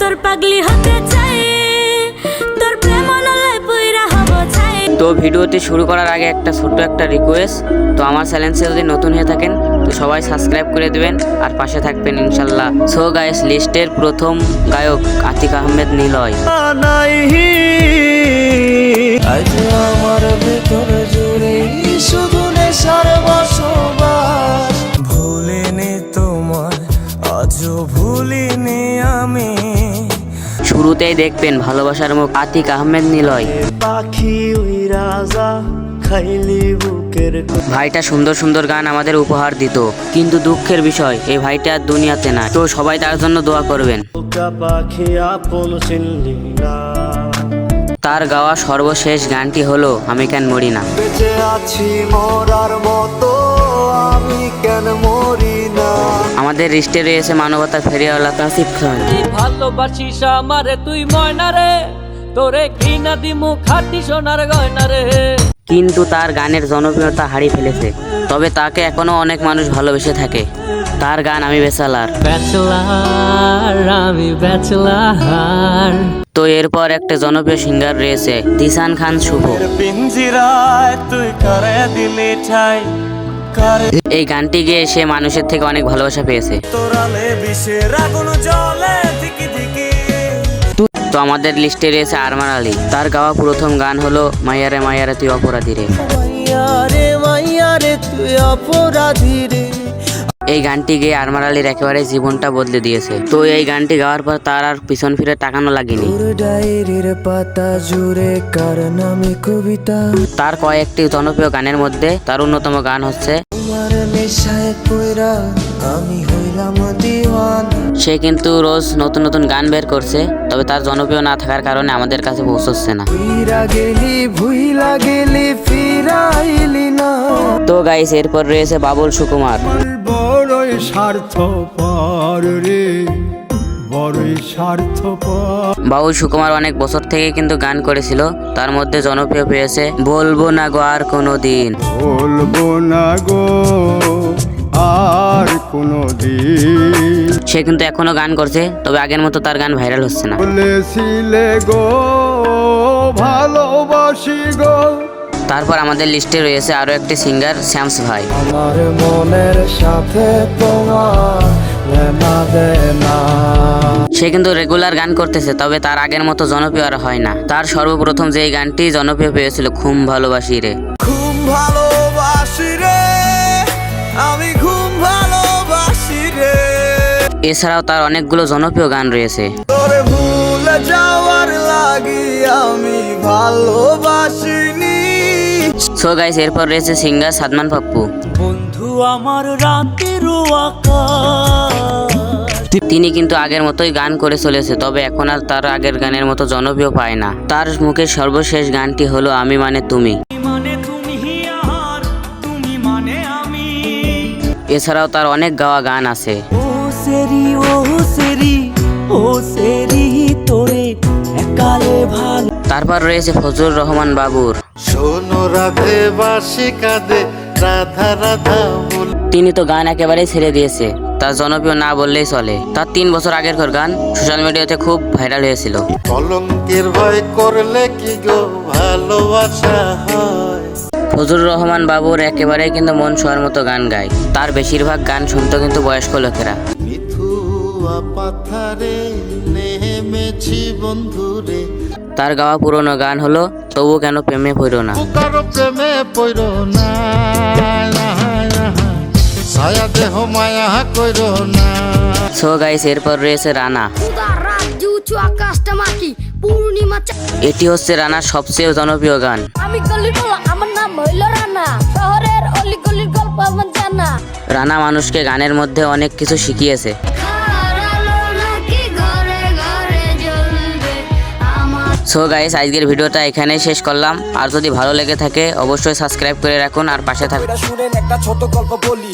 তোর পাগলি হতে চাই তোর প্রেম নলে পুইরা হব চাই তো ভিডিওটি শুরু করার আগে একটা ছোট্ট একটা রিকোয়েস্ট তো আমার চ্যানেলসে যদি নতুন হয়ে থাকেন তো সবাই সাবস্ক্রাইব করে দেবেন আর পাশে থাকবেন ইনশাল্লাহ। সো গাইস লিস্টের প্রথম গায়ক আতিক আহমেদ নিলয়। আজ আমার ভেতর জুড়ে শুধু নেশার বসবাস। ভুলিনি তোমার আজও শুরুতেই দেখবেন ভালোবাসার মুখ আতিক আহমেদ নিলয়। পাখি ওই রাজা খাইলি বুকের ভাইটা সুন্দর সুন্দর গান আমাদের উপহার দিত কিন্তু দুঃখের বিষয় এই ভাইটা আর দুনিয়াতে নাই। তো সবাই তার জন্য দোয়া করবেন। পাখি আপন চিনলি না তার গাওয়া সর্বশেষ গানটি হলো আমি কেন মরি না? বেঁচে আছি মরার মতো আমাদের রিস্টে রয়েছে মানবতা ফেরিওয়ালা কাসিফ খান ভালোবাসিস আমারে তুই ময়না রে? তোরে ঘৃণা দিমু খাটি সোনার গয়না রে। কিন্তু তার গানের জনপ্রিয়তা হারিয়ে ফেলেছে তবে তাকে এখনও অনেক মানুষ ভালোবেসে থাকে। তার গান আমি বেসালার ব্যাচেলার আমি ব্যাচেলার। তো এরপর একটা জনপ্রিয় সিঙ্গার রয়েছে দিসান খান শুভ। পিঞ্জিরায় তুই করে দিলি ঠাই। এই গানটি গেয়ে সে মানুষের থেকে অনেক ভালোবাসা পেয়েছে। তো আমাদের লিস্টে রয়েছে আরমান আলী। তার গাওয়া প্রথম গান হলো মাইয়ারে মাইয়ারে তুই অপরাধী রে। এই গানটি গেয়ে আরমান আলীর একেবারে জীবনটা বদলে দিয়েছে। তো এই গানটি গাওয়ার পর তার আর পিছন ফিরে তাকানো লাগেনি। তার কয়েকটি জনপ্রিয় গানের মধ্যে তার অন্যতম গান হচ্ছে তোমার নেশায় কইরা আমি হইলাম দিওয়ানা। সে কিন্তু রোজ নতুন নতুন গান বের করছে তবে তার জনপ্রিয় না থাকার কারণে আমাদের কাছে পৌঁছচ্ছে না। ফিরা গেলি ভুইলা গেলি ফিরাইলি না। তো গাইস এরপর রয়েছে বাবুল সুকুমার। বড়ই স্বার্থপর রে। বড়ই স্বার্থপর। বাবুল সুকুমার অনেক বছর থেকে কিন্তু গান করেছিল তার মধ্যে জনপ্রিয় পেয়েছে বলব না গো আর কোনো দিন বলব না গো আর কোনো দিন সে কিন্তু এখনও গান করছে তবে আগের মতো তার গান ভাইরাল হচ্ছে না। বলেছিলে গো ভালোবাসি গো। তারপর আমাদের লিস্টে রয়েছে আরও একটি সিঙ্গার শ্যামস ভাই। আমার মনের সাথে তোমার সে কিন্তু রেগুলার গান করতেছে তবে তার আগের মতো জনপ্রিয় আর হয় না। তার সর্বপ্রথম যে গানটি জনপ্রিয় পেয়েছিল খুব ভালোবাসি রে। ভালোবাসি রে আমি ভালোবাসি রে। এছাড়াও তার অনেকগুলো জনপ্রিয় গান রয়েছে। তোরে ভুলে যাওয়ার লাগি আমি ভালোবাসিনি। সো গাইস এরপর রয়েছে সিঙ্গার সাদমান পাপ্পু আমার রাতের তিনি কিন্তু আগের মতোই গান করে চলেছে তবে এখন আর তার আগের গানের মতো জনপ্রিয় পায় না। তার মুখের সর্বশেষ গানটি হলো আমি মানে তুমি। মানে তুমি আর তুমি মানে আমি। এছাড়াও তার অনেক গাওয়া গান আছে। তারপর রয়েছে ফজলুর রহমান বাবুর। শোনো রাধে বাসি কাঁদে রাধা রাধা বল। তিনি তো গান একেবারেই ছেড়ে দিয়েছে। তার জনপ্রিয় না বললেই চলে। তার তিন বছর আগের গান সোশ্যাল মিডিয়াতে খুব ভাইরাল হয়েছিল। কলঙ্কের ভয় করলে কি গো ভালোবাসা হয়? ফজলুর রহমান বাবুর একেবারেই কিন্তু মন ছোঁয়ার মতো গান গায়। তার বেশিরভাগ গান শুনতো কিন্তু বয়স্ক লোকেরা। মিথুয়া পাথারে নেমেছি বন্ধুরে। তার গাওয়া পুরনো গান হলো তবু কেন প্রেমে পড়ো না? কারও প্রেমে পড়ো না ছায়া দেহ মায়া কইরো না। সো গাইস এরপর রয়েছে রানা। এটি হচ্ছে রানার সবচেয়ে জনপ্রিয় গান। আমি আমার নাম হইল রানা। শহরের অলি গলির গল্প আমার জানা। রানা মানুষকে গানের মধ্যে অনেক কিছু শিখিয়েছে। সো গাইস আজকের ভিডিওটা এখানে শেষ করলাম। আর যদি ভালো লেগে থাকে, অবশ্যই সাবস্ক্রাইব করে রাখুন আর পাশে থাকুন। একটা ছোট গল্প বলি।